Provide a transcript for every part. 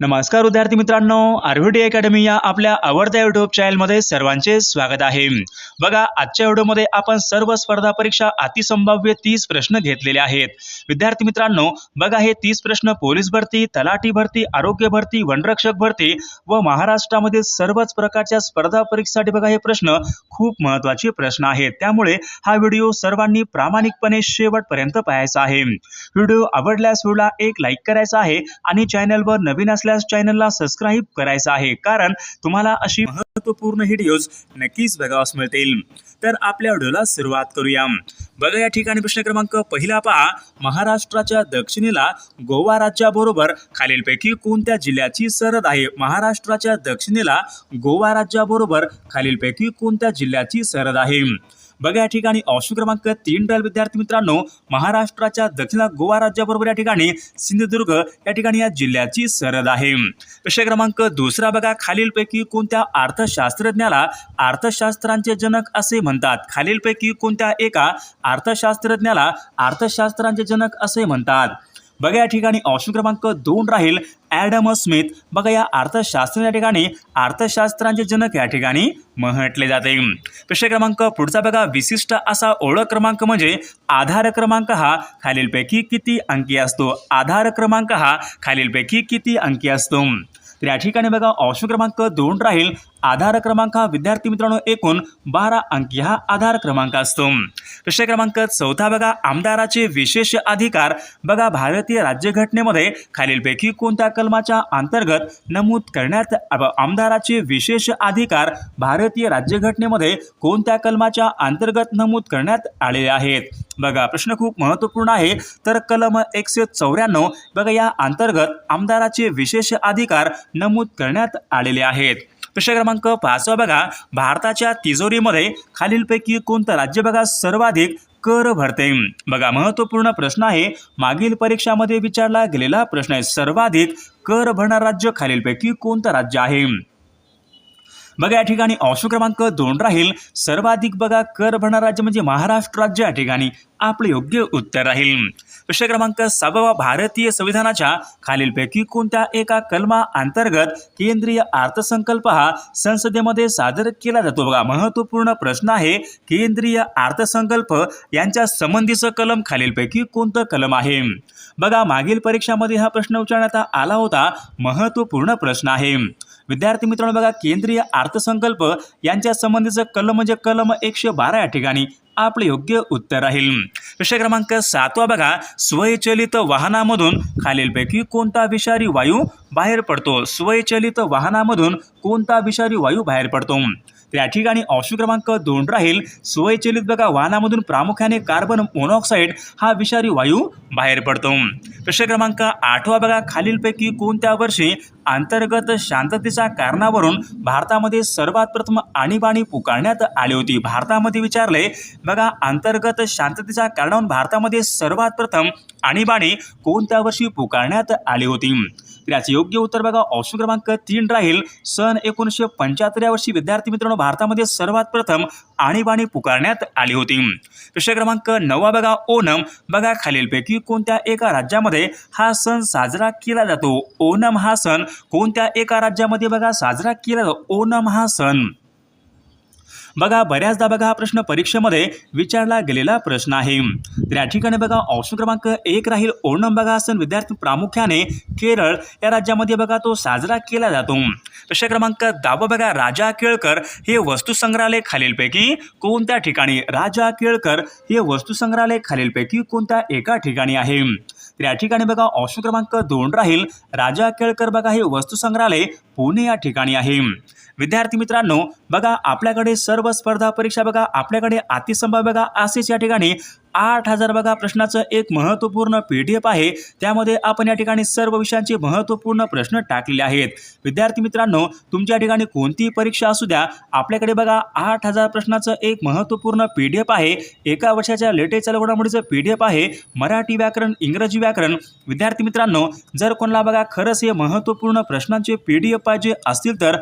नमस्कार विद्यार्थी मित्रांनो आरव्हीडी अकॅडमी या आपल्या आवडत्या युट्यूब चॅनलमध्ये सर्वांचे स्वागत आहे. बघा आजच्या व्हिडिओमध्ये आपण सर्व स्पर्धा परीक्षा अतिसंभाव्य तीस प्रश्न घेतलेले आहेत. विद्यार्थी मित्रांनो बघा हे तीस प्रश्न पोलीस भरती तलाठी भरती आरोग्य भरती वनरक्षक भरती व महाराष्ट्रामधील सर्वच प्रकारच्या स्पर्धा परीक्षेसाठी बघा हे प्रश्न खूप महत्त्वाचे प्रश्न आहेत. त्यामुळे हा व्हिडिओ सर्वांनी प्रामाणिकपणे शेवटपर्यंत पाहायचा आहे. व्हिडिओ आवडल्यास व्हिडिओला एक लाईक करायचा आहे आणि चॅनलवर नवीन असल्यास चॅनलला सबस्क्राईब करायचं आहे. कारण तुम्हाला अशी महत्त्वपूर्ण व्हिडिओज नक्कीच बघावास मिळतील. तर आपल्या व्हिडिओला सुरुवात करूया. बघा या ठिकाणी प्रश्न क्रमांक पहिला पहा. महाराष्ट्राच्या दक्षिणेला गोवा राज्याबरोबर खालीलपैकी कोणत्या जिल्ह्याची सरहद आहे? महाराष्ट्राच्या दक्षिणेला गोवा राज्याबरोबर खालीलपैकी कोणत्या जिल्ह्याची सरहद आहे? बघा या ठिकाणी ऑप्शन क्रमांक तीन राहील विद्यार्थी मित्रांनो महाराष्ट्राच्या दक्षिण गोवा राज्याबरोबर या ठिकाणी सिंधुदुर्ग या ठिकाणी या जिल्ह्याची सरहद आहे. प्रश्न क्रमांक दुसरा बघा खालीलपैकी कोणत्या अर्थशास्त्रज्ञाला अर्थशास्त्रांचे जनक असे म्हणतात? खालीलपैकी कोणत्या एका अर्थशास्त्रज्ञाला अर्थशास्त्रांचे जनक असे म्हणतात? बघा या ठिकाणी ऑप्शन क्रमांक दोन राहील ॲडम स्मिथ बघा या अर्थशास्त्र या ठिकाणी अर्थशास्त्रांचे जनक या ठिकाणी म्हटले जाते. प्रश्न क्रमांक पुढचा बघा. विशिष्ट असा ओळख क्रमांक म्हणजे आधार क्रमांक हा खालीलपैकी किती अंकी असतो? आधार क्रमांक हा खालीलपैकी किती अंकी असतो? तर या ठिकाणी बघा ऑप्शन क्रमांक दोन राहील आधार क्रमांक हा विद्यार्थी मित्रांनो एकूण बारा अंकी हा आधार क्रमांक असतो. विषय क्रमांक चौथा बघा आमदाराचे विशेष अधिकार. बघा भारतीय राज्यघटनेमध्ये खालीलपैकी कोणत्या कलमाच्या अंतर्गत नमूद करण्यात आमदाराचे विशेष अधिकार भारतीय राज्यघटनेमध्ये कोणत्या कलमाच्या अंतर्गत नमूद करण्यात आलेले आहेत? बघा प्रश्न खूप महत्त्वपूर्ण आहे. तर कलम एकशे चौऱ्याण्णव बघा या अंतर्गत आमदाराचे विशेष अधिकार नमूद करण्यात आलेले आहेत. प्रश्न क्रमांक पाचवा बघा भारताच्या तिजोरीमध्ये खालीलपैकी कोणतं राज्य बघा सर्वाधिक कर भरते? बघा महत्त्वपूर्ण प्रश्न आहे. मागील परीक्षामध्ये विचारला गेलेला प्रश्न आहे सर्वाधिक कर भरणार राज्य खालीलपैकी कोणतं राज्य आहे? बघा या ठिकाणी ऑप्शन क्रमांक दोन राहील. सर्वाधिक बघा कर भरणार राज्य म्हणजे महाराष्ट्र राज्य. या ठिकाणी आपले योग्य उत्तर राहील. प्रश्न क्रमांक सहावा भारतीय संविधानाच्या खालीलपैकी कोणत्या एका कलमा अंतर्गत केंद्रीय अर्थसंकल्प हा संसदेमध्ये सादर केला जातो. बघा महत्त्वपूर्ण प्रश्न आहे केंद्रीय अर्थसंकल्प यांच्या संबंधीचं कलम खालीलपैकी कोणतं कलम आहे. बघा मागील परीक्षामध्ये हा प्रश्न विचारण्यात आला होता. महत्त्वपूर्ण प्रश्न आहे. विद्यार्थी मित्रांनो बघा केंद्रीय अर्थसंकल्प यांच्या संबंधीचं कलम म्हणजे कलम एकशे बारा या ठिकाणी आपले योग्य उत्तर राहील. विषय क्रमांक सातवा बघा स्वयंचलित वाहनामधून खालीलपैकी कोणता विषारी वायू बाहेर पडतो? स्वयंचलित वाहनामधून कोणता विषारी वायू बाहेर पडतो? या ठिकाणी ऑप्शन क्रमांक दोन राहील. स्वयंचलित बघा वाहनामधून प्रामुख्याने कार्बन मोनॉक्साईड हा विषारी वायू बाहेर पडतो. प्रश्न क्रमांक आठवा बघा खालीलपैकी कोणत्या वर्षी अंतर्गत शांततेच्या कारणावरून भारतामध्ये सर्वात प्रथम आणीबाणी पुकारण्यात आली होती. भारतामध्ये विचारले बघा अंतर्गत शांततेच्या कारणावरून भारतामध्ये सर्वात प्रथम आणीबाणी कोणत्या वर्षी पुकारण्यात आली होती? त्याचे योग्य उत्तर बघा ऑप्शन क्रमांक तीन राहील. सन एकोणीसशे पंच्याहत्तर या वर्षी विद्यार्थी मित्रांनो भारतामध्ये सर्वात प्रथम आणीबाणी पुकारण्यात आली होती. प्रश्न क्रमांक नववा बघा ओणम. बघा खालीलपैकी कोणत्या एका राज्यामध्ये हा सण साजरा केला जातो? ओणम हा सण कोणत्या एका राज्यामध्ये बघा साजरा केला जातो ओणम हा सण. बघा बऱ्याचदा बघा हा प्रश्न परीक्षेमध्ये विचारला गेलेला प्रश्न आहे. तर या ठिकाणी बघा ऑप्शन क्रमांक एक राहील ओणम बघा सण. विद्यार्थी प्रामुख्याने केरळ या राज्यामध्ये बघा तो साजरा केला जातो. प्रश्न क्रमांक दहावा बघा राजा केळकर हे वस्तुसंग्रहालय खालीलपैकी कोणत्या ठिकाणी? राजा केळकर हे वस्तुसंग्रहालय खालीलपैकी कोणत्या एका ठिकाणी आहे? तर या ठिकाणी बघा ऑप्शन क्रमांक दोन राहील. राजा केळकर बघा हे वस्तुसंग्रहालय पुणे या ठिकाणी आहे. विद्यार्थी मित्रांनो बघा आपल्याकडे सर्व स्पर्धा परीक्षा बघा आपल्याकडे अतिसंभाव्य बघा असेच या ठिकाणी आठ हजार बघा प्रश्नाचं एक महत्त्वपूर्ण पी डी एफ आहे. त्यामध्ये आपण या ठिकाणी सर्व विषयांचे महत्त्वपूर्ण प्रश्न टाकलेले आहेत. विद्यार्थी मित्रांनो तुमच्या ठिकाणी कोणतीही परीक्षा असू द्या आपल्याकडे बघा आठ हजार प्रश्नाचं एक महत्त्वपूर्ण पी डी एफ आहे. एका वर्षाच्या लेटेस्ट घडामोडीचं पी डी एफ आहे. मराठी व्याकरण इंग्रजी व्याकरण. विद्यार्थी मित्रांनो जर कोणाला बघा खरंच हे महत्त्वपूर्ण प्रश्नांचे पी डी एफ पाहिजे असतील तर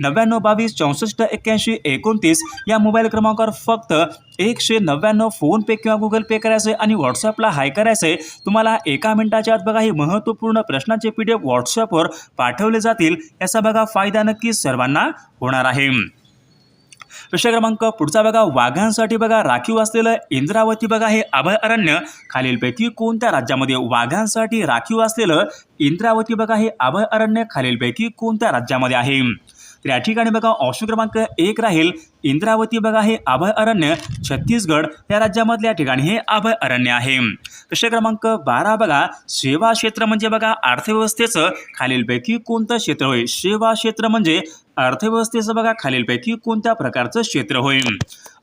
नव्याण्णव बावीस चौसष्ट एक्क्याऐंशी एकोणतीस या मोबाईल क्रमांकावर फक्त एकशे नव्याण्णव फोनपे किंवा गुगल पे करायचं आहे आणि व्हॉट्सअपला हाय करायचं. आहे तुम्हाला एका मिनिटाच्या आत बघा हे महत्त्वपूर्ण प्रश्नाचे पी डी एफ व्हॉट्सअपवर पाठवले जातील. याचा बघा फायदा नक्कीच सर्वांना होणार आहे. प्रश्न क्रमांक पुढचा बघा वाघांसाठी बघा राखीव असलेलं इंद्रावती बघा हे अभयारण्य खालीलपैकी कोणत्या राज्यामध्ये वाघांसाठी राखीव असलेलं इंद्रावती बघा हे अभयारण्य खालीलपैकी कोणत्या राज्यामध्ये आहे? तर या ठिकाणी बघा ऑप्शन क्रमांक एक राहील. इंद्रावती बघा हे अभयारण्य छत्तीसगड या राज्यामधल्या ठिकाणी हे अभयारण्य आहे. प्रश्न क्रमांक बारा बघा सेवा क्षेत्र म्हणजे बघा अर्थव्यवस्थेचं खालीलपैकी कोणतं क्षेत्र होय? सेवा क्षेत्र म्हणजे अर्थव्यवस्थेचं बघा खालीलपैकी कोणत्या प्रकारचं क्षेत्र होईल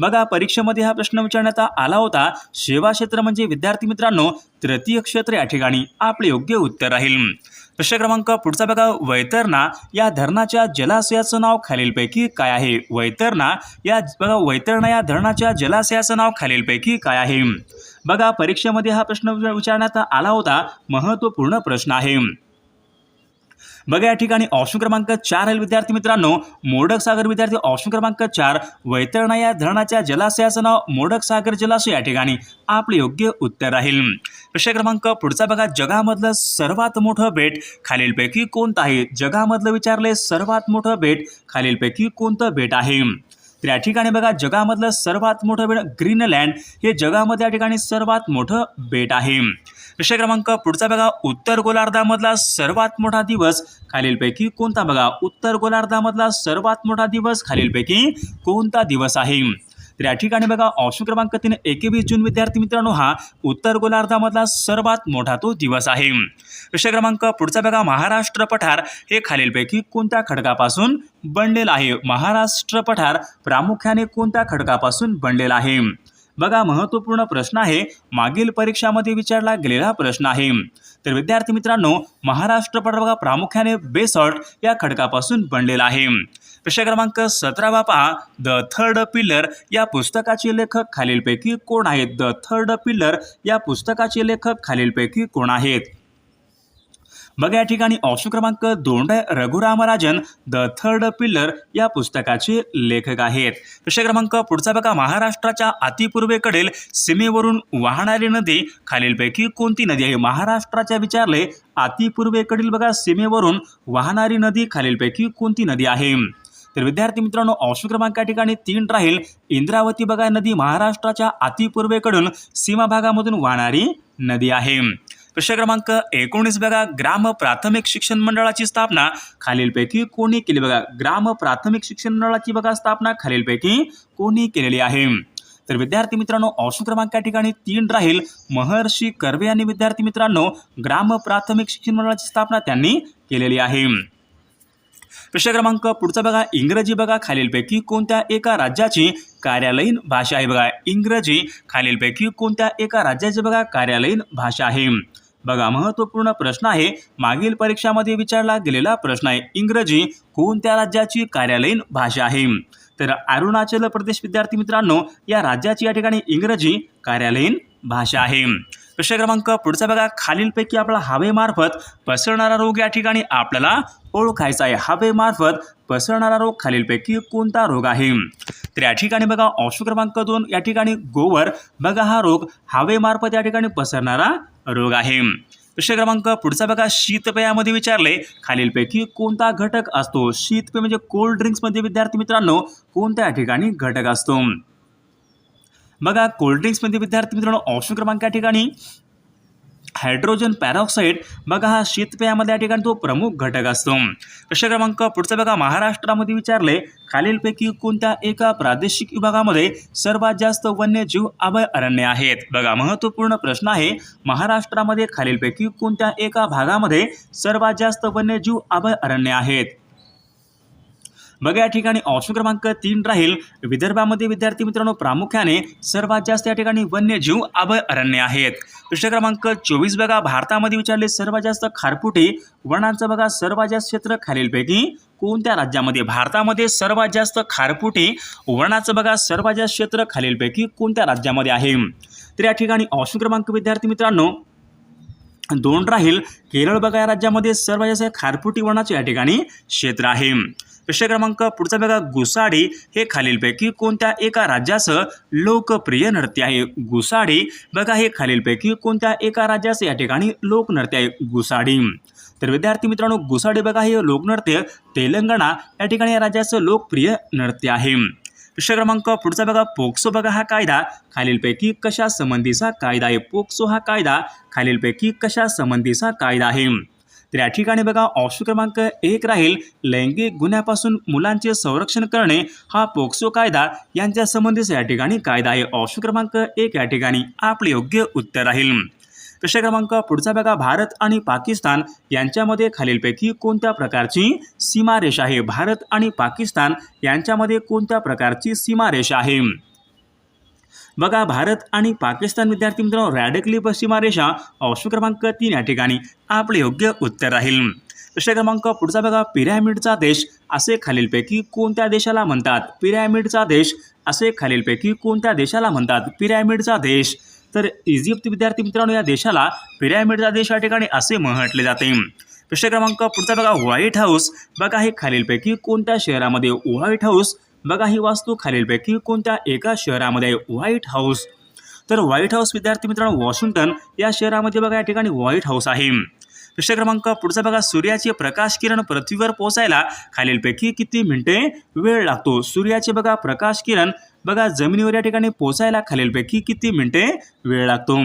बघा परीक्षेमध्ये हा प्रश्न विचारण्यात आला होता. सेवा क्षेत्र म्हणजे विद्यार्थी मित्रांनो तृतीय क्षेत्र या ठिकाणी आपले योग्य उत्तर राहील. प्रश्न क्रमांक पुढचा बघा. वैतरणा या धरणाच्या जलाशयाचं नाव खालीलपैकी काय आहे? वैतरणा या बघा वैतरणा या धरणाच्या जलाशयाचं नाव खालीलपैकी काय आहे? बघा परीक्षेमध्ये हा प्रश्न विचारण्यात आला होता. महत्त्वपूर्ण प्रश्न आहे. बघा या ठिकाणी ऑप्शन क्रमांक चार आहे विद्यार्थी मित्रांनो. मोडक सागर विद्यार्थी ऑप्शन क्रमांक चार. वैतरणा या धरणाच्या जलाशयाचं नाव मोडक सागर जलाशय या ठिकाणी. आपले योग्य उत्तर राहील. प्रश्न क्रमांक पुढचा बघा. जगामधलं सर्वात मोठं बेट खालीलपैकी कोणतं आहे? जगामधलं विचारले सर्वात मोठं बेट खालीलपैकी कोणतं बेट आहे? तर या ठिकाणी बघा जगामधलं सर्वात मोठं बेट ग्रीनलँड हे जगामध्ये या ठिकाणी सर्वात मोठं बेट आहे. प्रश्न क्रमांक पुढचा बघा उत्तर गोलार्धामधला सर्वात मोठा दिवस खालीलपैकी कोणता? बघा उत्तर गोलार्धामधला सर्वात मोठा दिवस खालीलपैकी कोणता दिवस आहे? तर या ठिकाणी बघा ऑप्शन क्रमांक तीन एकवीस जून विद्यार्थी मित्रांनो हा उत्तर गोलार्धामधला सर्वात मोठा तो दिवस आहे. विषय क्रमांक पुढचा बघा महाराष्ट्र पठार हे खालीलपैकी कोणत्या खडकापासून बनलेलं आहे? महाराष्ट्र पठार प्रामुख्याने कोणत्या खडकापासून बनलेला आहे? बघा महत्त्वपूर्ण प्रश्न आहे. मागील परीक्षामध्ये विचारला गेलेला प्रश्न आहे. तर विद्यार्थी मित्रांनो महाराष्ट्र पठार बघा प्रामुख्याने बेसॉल्ट या खडकापासून बनलेला आहे. प्रश्न क्रमांक सतरावा पहा. द थर्ड पिलर या पुस्तकाचे लेखक खालीलपैकी कोण आहेत? द थर्ड पिलर या पुस्तकाचे लेखक खालीलपैकी कोण आहेत? बघा या ठिकाणी ऑप्शन क्रमांक दोन रघुरामराजन द थर्ड पिल्लर या पुस्तकाचे लेखक आहेत. प्रश्न क्रमांक पुढचा बघा महाराष्ट्राच्या अतिपूर्वेकडील सीमेवरून वाहणारी नदी खालीलपैकी कोणती नदी आहे? महाराष्ट्राच्या विचारले अतिपूर्वेकडील बघा सीमेवरून वाहणारी नदी खालीलपैकी कोणती नदी आहे? तर विद्यार्थी मित्रांनो ऑप्शन क्रमांक या ठिकाणी तीन राहील. इंद्रावती बघा नदी महाराष्ट्राच्या अतिपूर्वेकडून सीमा भागामधून वाहणारी नदी आहे. प्रश्न क्रमांक एकोणीस बघा. ग्राम प्राथमिक शिक्षण मंडळाची स्थापना. खालीलपैकी कोणी केली बघा? ग्राम प्राथमिक शिक्षण मंडळाची बघा स्थापना. खालीलपैकी कोणी केलेली आहे? तर विद्यार्थी मित्रांनो ऑप्शन क्रमांक या ठिकाणी तीन राहील. महर्षी कर्वे यांनी विद्यार्थी मित्रांनो ग्राम प्राथमिक शिक्षण मंडळाची स्थापना त्यांनी केलेली आहे. प्रश्न क्रमांक पुढचा बघा. इंग्रजी बघा. खालीलपैकी कोणत्या एका राज्याची कार्यालयीन भाषा आहे बघा? इंग्रजी. खालीलपैकी कोणत्या एका राज्याची बघा? कार्यालयीन भाषा आहे. बघा महत्त्वपूर्ण प्रश्न आहे. मागील परीक्षामध्ये विचारला गेलेला प्रश्न आहे. इंग्रजी कोणत्या राज्याची कार्यालयीन भाषा आहे? तर अरुणाचल प्रदेश विद्यार्थी मित्रांनो या राज्याची या ठिकाणी इंग्रजी कार्यालयीन भाषा आहे. प्रश्न क्रमांक पुढचा बघा. खालीलपैकी आपला हवेमार्फत पसरणारा रोग या ठिकाणी आपल्याला ओळखायचा आहे. हवेमार्फत पसरणारा रोग खालीलपैकी कोणता रोग आहे? तर या ठिकाणी बघा ऑप्शन क्रमांक दोन या ठिकाणी गोवर. बघा हा रोग हवेमार्फत या ठिकाणी पसरणारा रोग आहे. प्रश्न क्रमांक पुढचा बघा. शीतपेयामध्ये विचारले. खालीलपैकी कोणता घटक असतो? शीतपेय म्हणजे कोल्ड ड्रिंक्समध्ये विद्यार्थी मित्रांनो कोणत्या ठिकाणी घटक असतो? बघा कोल्ड्रिंक्समध्ये विद्यार्थी मित्रांनो ऑप्शन क्रमांक या ठिकाणी हायड्रोजन पॅरॉक्साईड बघा हा शीतपेयामध्ये या ठिकाणी तो प्रमुख घटक असतो. प्रश्न क्रमांक पुढचा बघा महाराष्ट्रामध्ये विचारले खालीलपैकी कोणत्या एका प्रादेशिक विभागामध्ये सर्वात जास्त वन्यजीव अभयारण्य आहेत? बघा महत्त्वपूर्ण प्रश्न आहे महाराष्ट्रामध्ये खालीलपैकी कोणत्या एका भागामध्ये सर्वात जास्त वन्यजीव अभयारण्य आहेत? बघा या ठिकाणी ऑप्शन क्रमांक तीन राहील. विदर्भामध्ये विद्यार्थी मित्रांनो प्रामुख्याने सर्वात जास्त या ठिकाणी वन्यजीव अभयारण्य आहेत. प्रश्न क्रमांक चोवीस बघा. भारतामध्ये विचारले सर्वात जास्त खारपुटी वनांचं बघा. सर्वात जास्त क्षेत्र खालीलपैकी कोणत्या राज्यामध्ये? भारतामध्ये सर्वात जास्त खारपुटी वनाचं बघा. सर्वात जास्त क्षेत्र खालीलपैकी कोणत्या राज्यामध्ये आहे? तर या ठिकाणी ऑप्शन क्रमांक विद्यार्थी मित्रांनो दोन राहील. केरळ बघा या राज्यामध्ये सर्वात जास्त खारपुटी वनाचे या ठिकाणी क्षेत्र आहे. प्रश्न क्रमांक पुढचा बघा गुसाडी हे खालीलपैकी कोणत्या एका राज्याचं लोकप्रिय नृत्य आहे? गुसाडी बघा हे खालीलपैकी कोणत्या एका राज्याचं या ठिकाणी लोकनृत्य आहे? गुसाडी तर विद्यार्थी मित्रांनो गुसाडी बघा हे लोकनृत्य तेलंगणा या ठिकाणी या राज्याचं लोकप्रिय नृत्य आहे. प्रश्न क्रमांक पुढचा बघा पोक्सो बघा हा कायदा खालीलपैकी कशा संबंधीचा कायदा आहे? पोक्सो हा कायदा खालीलपैकी कशा संबंधीचा कायदा आहे? तर या ठिकाणी बघा ऑप्शन क्रमांक एक राहील लैंगिक गुन्ह्यापासून मुलांचे संरक्षण करणे हा पोक्सो कायदा यांच्या संबंधीचा या ठिकाणी कायदा आहे. ऑप्शन क्रमांक एक या ठिकाणी आपले योग्य उत्तर राहील. प्रश्न क्रमांक पुढचा बघा भारत आणि पाकिस्तान यांच्यामध्ये खालीलपैकी कोणत्या प्रकारची सीमारेषा आहे? भारत आणि पाकिस्तान यांच्यामध्ये कोणत्या प्रकारची सीमारेषा आहे? बघा भारत आणि पाकिस्तान विद्यार्थी मित्रांनो रॅडिकली पश्चिमारेषा ऑप्शन क्रमांक तीन या ठिकाणी आपले योग्य उत्तर राहील. प्रश्न क्रमांक पुढचा बघा पिरॅमिडचा देश असे खालीलपैकी कोणत्या देशाला म्हणतात? पिरॅमिडचा देश असे खालीलपैकी कोणत्या देशाला म्हणतात? पिरॅमिडचा देश. तर इजिप्त विद्यार्थी मित्रांनो या देशाला पिरॅमिडचा देश या ठिकाणी असे म्हटले जाते. प्रश्न क्रमांक पुढचा बघा व्हाईट हाऊस बघा हे खालीलपैकी कोणत्या शहरामध्ये व्हाईट हाऊस बघा ही वास्तू खालीलपैकी कोणत्या एका शहरामध्ये आहे व्हाईट हाऊस तर व्हाईट हाऊस विद्यार्थी मित्रांनो वॉशिंग्टन या शहरामध्ये बघा या ठिकाणी व्हाईट हाऊस आहे. प्रश्न क्रमांक पुढचा बघा सूर्याचे प्रकाश किरण पृथ्वीवर पोहोचायला खालीलपैकी किती मिनिटे वेळ लागतो? सूर्याचे बघा प्रकाश किरण बघा जमिनीवर या ठिकाणी पोचायला खालीलपैकी किती मिनिटे वेळ लागतो?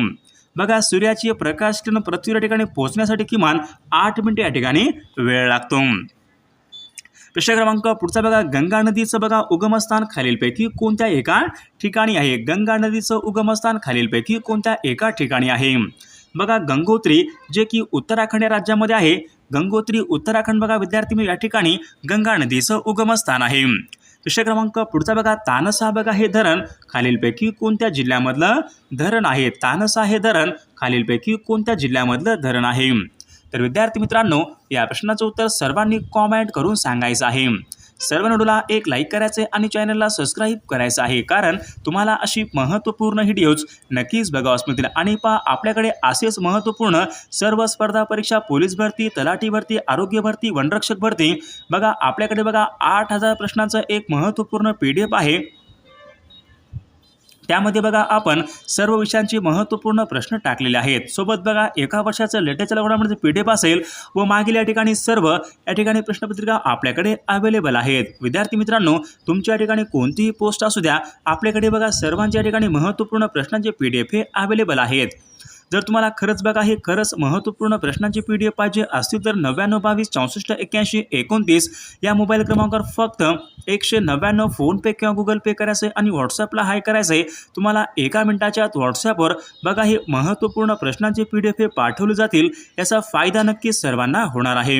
बघा सूर्याची प्रकाश किरण पृथ्वीवर या ठिकाणी पोहोचण्यासाठी किमान आठ मिनिटे या ठिकाणी वेळ लागतो. प्रश्न क्रमांक पुढचा बघा गंगा नदीचं बघा उगमस्थान खालीलपैकी कोणत्या एका ठिकाणी आहे? गंगा नदीचं उगमस्थान खालीलपैकी कोणत्या एका ठिकाणी आहे? बघा गंगोत्री जे की उत्तराखंड या राज्यामध्ये आहे. गंगोत्री उत्तराखंड बघा विद्यार्थी मी या ठिकाणी गंगा नदीचं उगमस्थान आहे. प्रश्न क्रमांक पुढचा बघा तानसा बघा हे धरण खालीलपैकी कोणत्या जिल्ह्यामधलं धरण आहे? तानसा हे धरण खालीलपैकी कोणत्या जिल्ह्यामधलं धरण आहे? तर विद्यार्थी मित्रांनो या प्रश्नाचं उत्तर सर्वांनी कॉमेंट करून सांगायचं आहे. सर्व नोडूला एक लाईक करायचे आणि चॅनलला सबस्क्राईब करायचं आहे. कारण तुम्हाला अशी महत्त्वपूर्ण व्हिडिओज नक्कीच बघावास मिळतील आणि पहा आपल्याकडे असेच महत्त्वपूर्ण सर्व स्पर्धा परीक्षा पोलीस भरती तलाठी भरती आरोग्य भरती वनरक्षक भरती. बघा आपल्याकडे बघा आठ हजार प्रश्नांचं एक महत्त्वपूर्ण पी डी एफ आहे. त्यामध्ये बघा आपण सर्व विषयांचे महत्त्वपूर्ण प्रश्न टाकलेले आहेत. सोबत बघा एका वर्षाचं लेटेस्ट लॉकडाऊनमध्ये पी डी एफ असेल व मागील या ठिकाणी सर्व या ठिकाणी प्रश्नपत्रिका आपल्याकडे अवेलेबल आहेत. विद्यार्थी मित्रांनो तुमच्या ठिकाणी कोणतीही पोस्ट असू द्या. आपल्याकडे बघा सर्वांच्या ठिकाणी महत्त्वपूर्ण प्रश्नांचे पी डी एफ हे अवेलेबल आहेत. जर तुम्हाला खरंच बघा हे खरंच महत्त्वपूर्ण प्रश्नांची पी डी एफ पाहिजे असतील तर नव्याण्णव बावीस चौसष्ट एक्क्याऐंशी एकोणतीस या मोबाईल क्रमांकावर फक्त एकशे नव्याण्णव फोनपे किंवा गुगल पे करायचं आहे आणि व्हॉट्सअपला हाय करायचं आहे तुम्हाला एका मिनिटाच्या आत व्हॉट्सअपवर बघा हे महत्त्वपूर्ण प्रश्नांचे पी डी एफ हे पाठवले जातील. याचा फायदा नक्कीच सर्वांना होणार आहे.